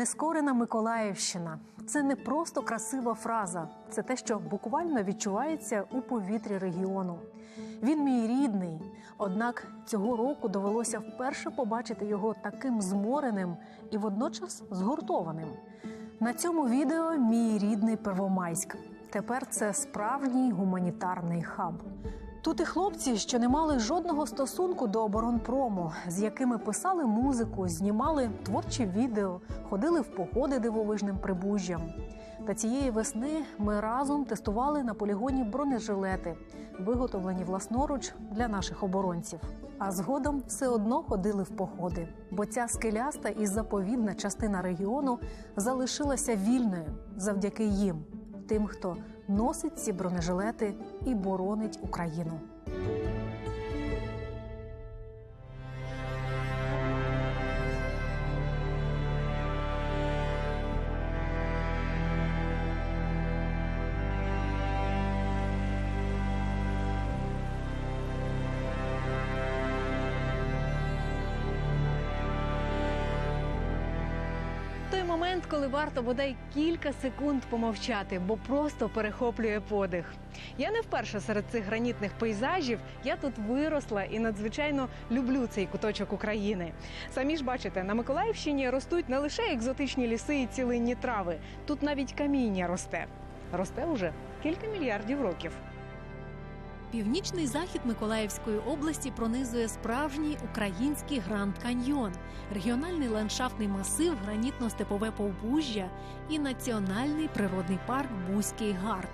Нескорена Миколаївщина це не просто красива фраза, це те, що буквально відчувається у повітрі регіону. Він мій рідний, однак цього року довелося вперше побачити його таким змореним і водночас згуртованим. На цьому відео мій рідний Первомайськ. Тепер це справжній гуманітарний хаб. Тут і хлопці, що не мали жодного стосунку до оборонпрому, з якими писали музику, знімали творчі відео, ходили в походи дивовижним прибужжям. Та цієї весни ми разом тестували на полігоні бронежилети, виготовлені власноруч для наших оборонців. А згодом все одно ходили в походи, бо ця скеляста і заповідна частина регіону залишилася вільною завдяки їм, тим, хто носить ці бронежилети і боронить Україну. Момент, коли варто бодай кілька секунд помовчати, бо просто перехоплює подих. Я не вперше серед цих гранітних пейзажів. Я тут виросла і надзвичайно люблю цей куточок України. Самі ж бачите, на Миколаївщині ростуть не лише екзотичні ліси і цілинні трави, тут навіть каміння росте. Росте уже кілька мільярдів років. Північний захід Миколаївської області пронизує справжній український Гранд Каньйон, регіональний ландшафтний масив, гранітно-степове повбужжя і національний природний парк Бузький Гард.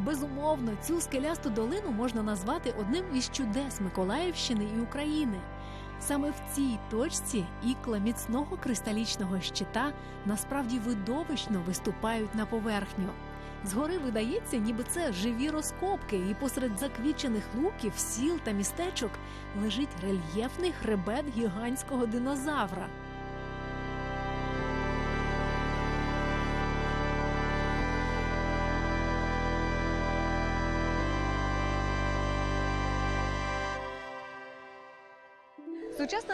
Безумовно, цю скелясту долину можна назвати одним із чудес Миколаївщини і України. Саме в цій точці ікла міцного кристалічного щита насправді видовищно виступають на поверхню. Згори видається, ніби це живі розкопки, і посеред заквічених луків, сіл та містечок лежить рельєфний хребет гігантського динозавра.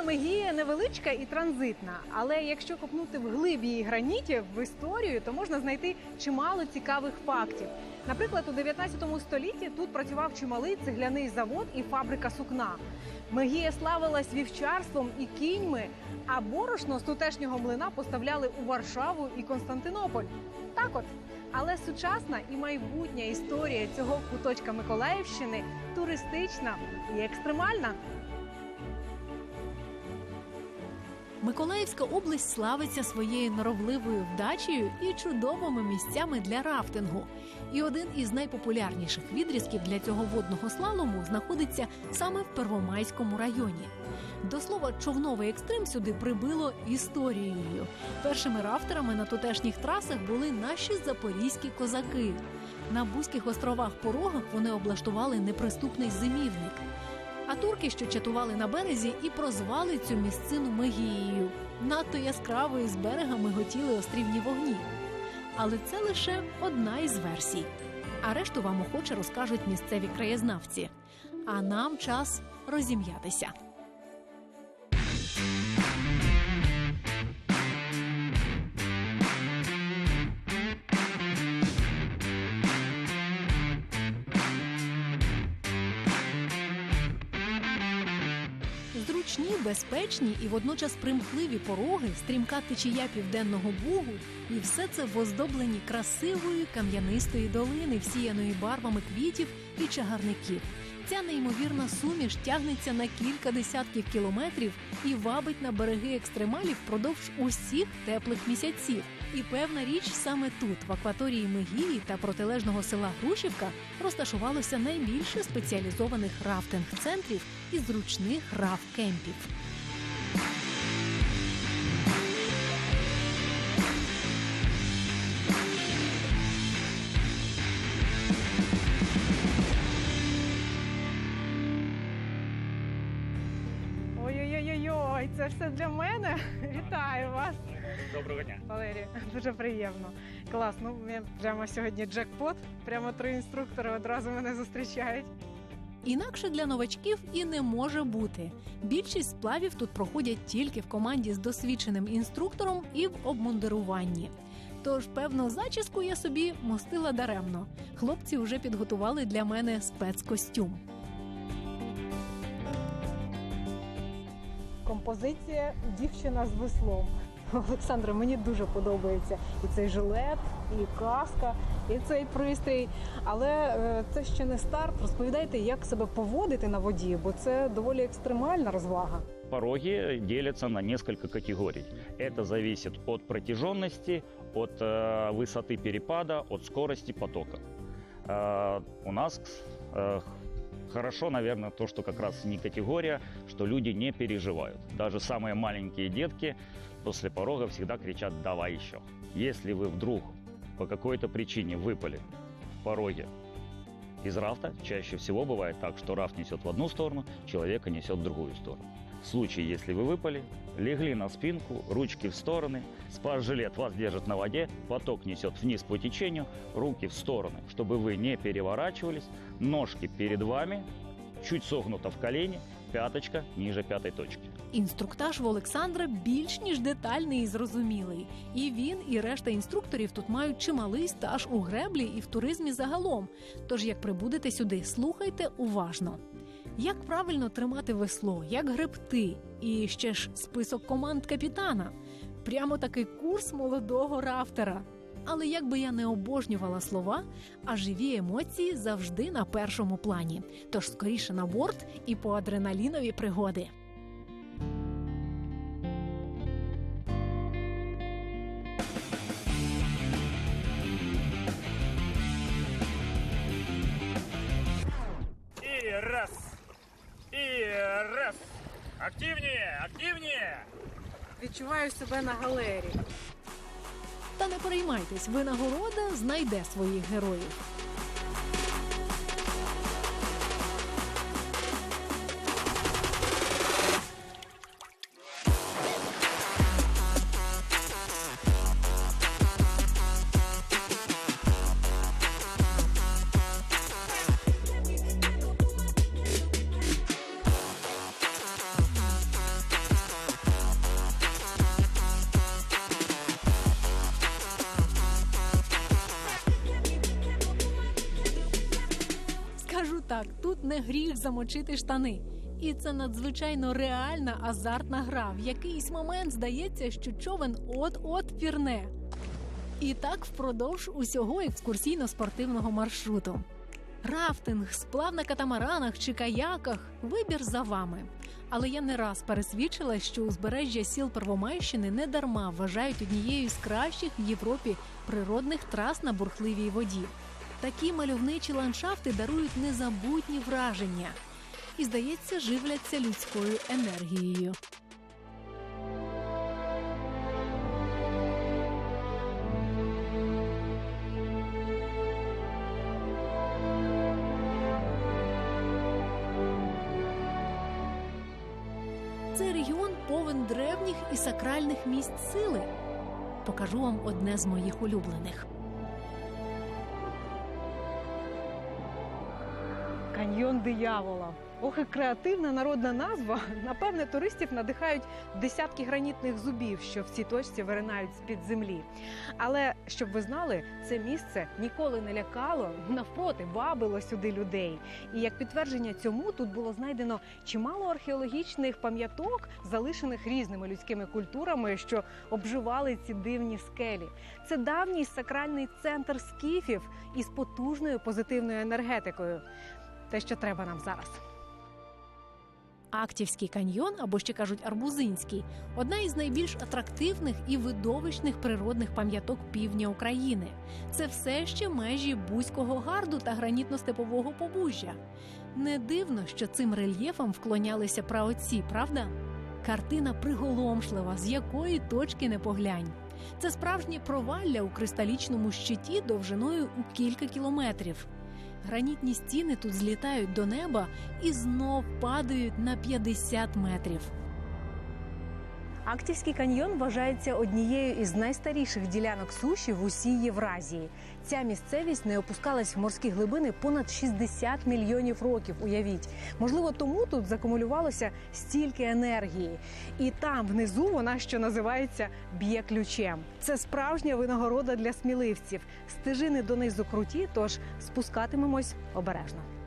Мегія невеличка і транзитна, але якщо копнути в глиб її гранітів в історію, то можна знайти чимало цікавих фактів. Наприклад, у 19 столітті тут працював чималий цегляний завод і фабрика сукна. Мегія славилась вівчарством і кіньми, а борошно з тутешнього млина поставляли у Варшаву і Константинополь. Так от. Але сучасна і майбутня історія цього куточка Миколаївщини туристична і екстремальна. Миколаївська область славиться своєю норовливою вдачею і чудовими місцями для рафтингу. І один із найпопулярніших відрізків для цього водного слалому знаходиться саме в Первомайському районі. До слова, човновий екстрим сюди прибило історією. Першими рафтерами на тутешніх трасах були наші запорізькі козаки. На Бузьких островах Порогах вони облаштували неприступний зимівник. А турки, що чатували на березі, і прозвали цю місцину Мегією. Надто яскравою з берега миготіли острівні вогні. Але це лише одна із версій. А решту вам охоче розкажуть місцеві краєзнавці. А нам час розім'ятися. Зручні, безпечні і водночас примхливі пороги, стрімка течія південного бугу, і все це в оздобленні красивої кам'янистої долини, всіяної барвами квітів і чагарників. Ця неймовірна суміш тягнеться на кілька десятків кілометрів і вабить на береги екстремалів впродовж усіх теплих місяців. І певна річ саме тут, в акваторії Мегії та протилежного села Грушівка, розташувалося найбільше спеціалізованих рафтинг-центрів і зручних раф-кемпів. Ой-ой-ой, це все для мене. Вітаю вас, Доброго дня. Валерія. Дуже приємно. Клас. Ну прямо сьогодні джекпот. Прямо три інструктори одразу мене зустрічають. Інакше для новачків і не може бути. Більшість сплавів тут проходять тільки в команді з досвідченим інструктором і в обмундируванні. Тож, певно, зачіску я собі мостила даремно. Хлопці вже підготували для мене спецкостюм. Композиція дівчина з веслом. Олександре, мені дуже подобається і цей жилет, і каска, і цей пристрій. Але е, це ще не старт. Розповідайте, як себе поводити на воді, бо це доволі екстремальна розвага. Пороги делятся на несколько категорий. Это зависит от протяженности, от э, высоты перепада, от скорости потока. Э, у нас э, хорошо, наверное, то, что как раз не категория, что люди не переживают. Даже самые маленькие детки после порога всегда кричат «давай еще». Если вы вдруг по какой-то причине выпали в пороге из рафта, чаще всего бывает так, что рафт несет в одну сторону, человека несет в другую сторону. В случае, если вы выпали, легли на спинку, ручки в стороны, спас-жилет вас держит на воде, поток несет вниз по течению, руки в стороны, чтобы вы не переворачивались, ножки перед вами, чуть согнуто в колени, пяточка ниже пятой точки. Інструктаж в Олександра більш ніж детальний і зрозумілий. І він, і решта інструкторів тут мають чималий стаж у греблі і в туризмі загалом. Тож, як прибудете сюди, слухайте уважно. Як правильно тримати весло, як гребти, і ще ж список команд капітана. Прямо такий курс молодого рафтера. Але як би я не обожнювала слова, а живі емоції завжди на першому плані. Тож скоріше на борт і по адреналінові пригоди. И раз. Раз. Активніше, активніше. Відчуваю себе на галері. Та не переймайтесь, винагорода знайде своїх героїв. Не гріх замочити штани. І це надзвичайно реальна азартна гра. В якийсь момент здається, що човен от-от пірне. І так впродовж усього екскурсійно-спортивного маршруту. Рафтинг, сплав на катамаранах чи каяках вибір за вами. Але я не раз пересвідчила, що узбережжя сіл Первомайщини не дарма вважають однією з кращих в Європі природних трас на бурхливій воді. Такі мальовничі ландшафти дарують незабутні враження і, здається, живляться людською енергією. Цей регіон повен древніх і сакральних місць сили. Покажу вам одне з моїх улюблених. Диявола. Ох, і креативна народна назва. Напевне, туристів надихають десятки гранітних зубів, що в цій точці виринають з-під землі. Але щоб ви знали, це місце ніколи не лякало, навпроти вабило сюди людей. І як підтвердження цьому тут було знайдено чимало археологічних пам'яток, залишених різними людськими культурами, що обживали ці дивні скелі. Це давній сакральний центр скіфів із потужною позитивною енергетикою. Те, що треба нам зараз. Актівський каньйон, або ще кажуть Арбузинський, одна із найбільш атрактивних і видовищних природних пам'яток півдня України. Це все ще межі Бузького гарду та гранітно-степового побужжя. Не дивно, що цим рельєфам вклонялися праотці, правда? Картина приголомшлива, з якої точки не поглянь. Це справжнє провалля у кристалічному щиті довжиною у кілька кілометрів. Гранітні стіни тут злітають до неба і знов падають на 50 метрів. Актівський каньйон вважається однією із найстаріших ділянок суші в усій Євразії. Ця місцевість не опускалась в морські глибини понад 60 мільйонів років. Уявіть, можливо, тому тут закумулювалося стільки енергії, і там внизу вона, що називається, б'є ключем. Це справжня винагорода для сміливців. Стежини донизу круті, тож спускатимемось обережно.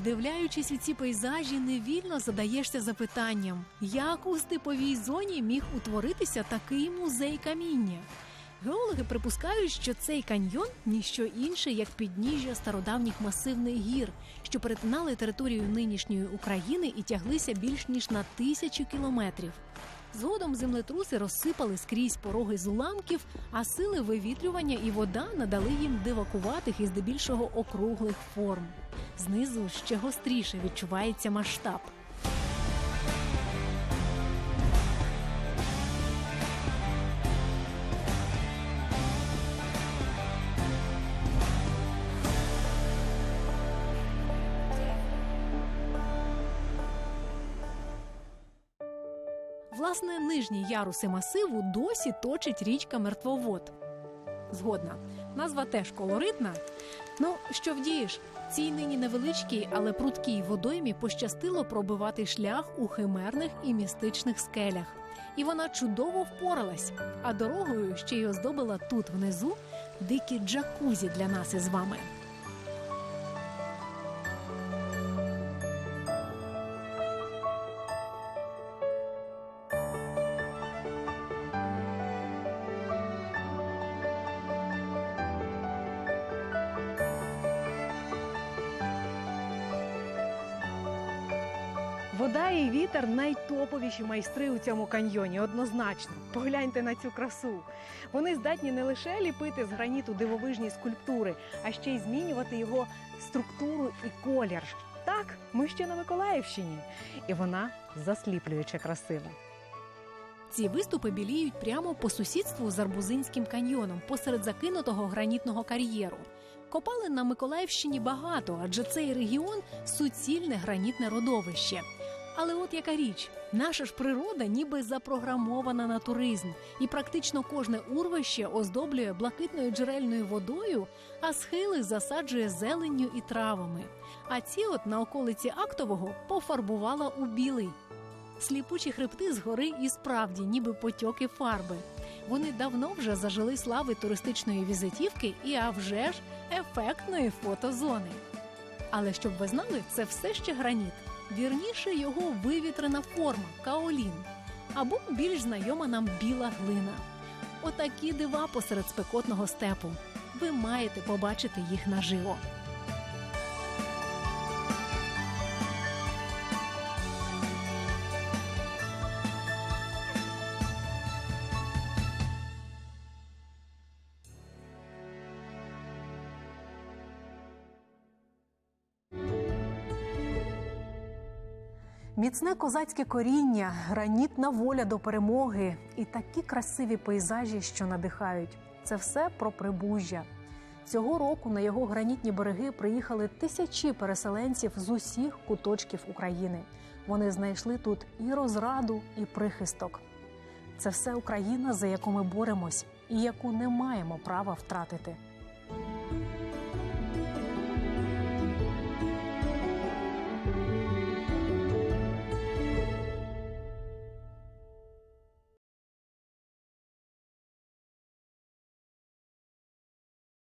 Вдивляючись у ці пейзажі, невільно задаєшся запитанням, як у степовій зоні міг утворитися такий музей каміння. Геологи припускають, що цей каньйон ніщо інше, як підніжжя стародавніх масивних гір, що перетинали територію нинішньої України і тяглися більш ніж на тисячу кілометрів. Згодом землетруси розсипали скрізь пороги з уламків, а сили вивітрювання і вода надали їм дивакуватих і здебільшого округлих форм. Знизу ще гостріше відчувається масштаб. Власне, нижні яруси масиву досі точить річка Мертвовод. Згодна, назва теж колоритна. Ну, що вдієш? Цій нині невеличкій, але прудкій водоймі пощастило пробивати шлях у химерних і містичних скелях. І вона чудово впоралась. А дорогою ще й оздобила тут внизу дикі джакузі для нас із вами. Вода і вітер найтоповіші майстри у цьому каньйоні. Однозначно, погляньте на цю красу. Вони здатні не лише ліпити з граніту дивовижні скульптури, а ще й змінювати його структуру і колір. Так, ми ще на Миколаївщині, і вона засліплююче красива. Ці виступи біліють прямо по сусідству з Арбузинським каньйоном посеред закинутого гранітного кар'єру. Копали на Миколаївщині багато, адже цей регіон суцільне гранітне родовище. Але от яка річ, наша ж природа ніби запрограмована на туризм, і практично кожне урвище оздоблює блакитною джерельною водою, а схили засаджує зеленню і травами. А ці от на околиці актового пофарбувала у білий. Сліпучі хребти згори і справді, ніби потьоки фарби. Вони давно вже зажили слави туристичної візитівки і а вже ж ефектної фотозони. Але щоб ви знали, це все ще граніт. Вірніше його вивітрена форма каолін, або більш знайома нам біла глина. Отакі дива посеред спекотного степу. Ви маєте побачити їх наживо. Міцне козацьке коріння, гранітна воля до перемоги і такі красиві пейзажі, що надихають. Це все про прибужжя. Цього року на його гранітні береги приїхали тисячі переселенців з усіх куточків України. Вони знайшли тут і розраду, і прихисток. Це все Україна, за яку ми боремось, і яку не маємо права втратити.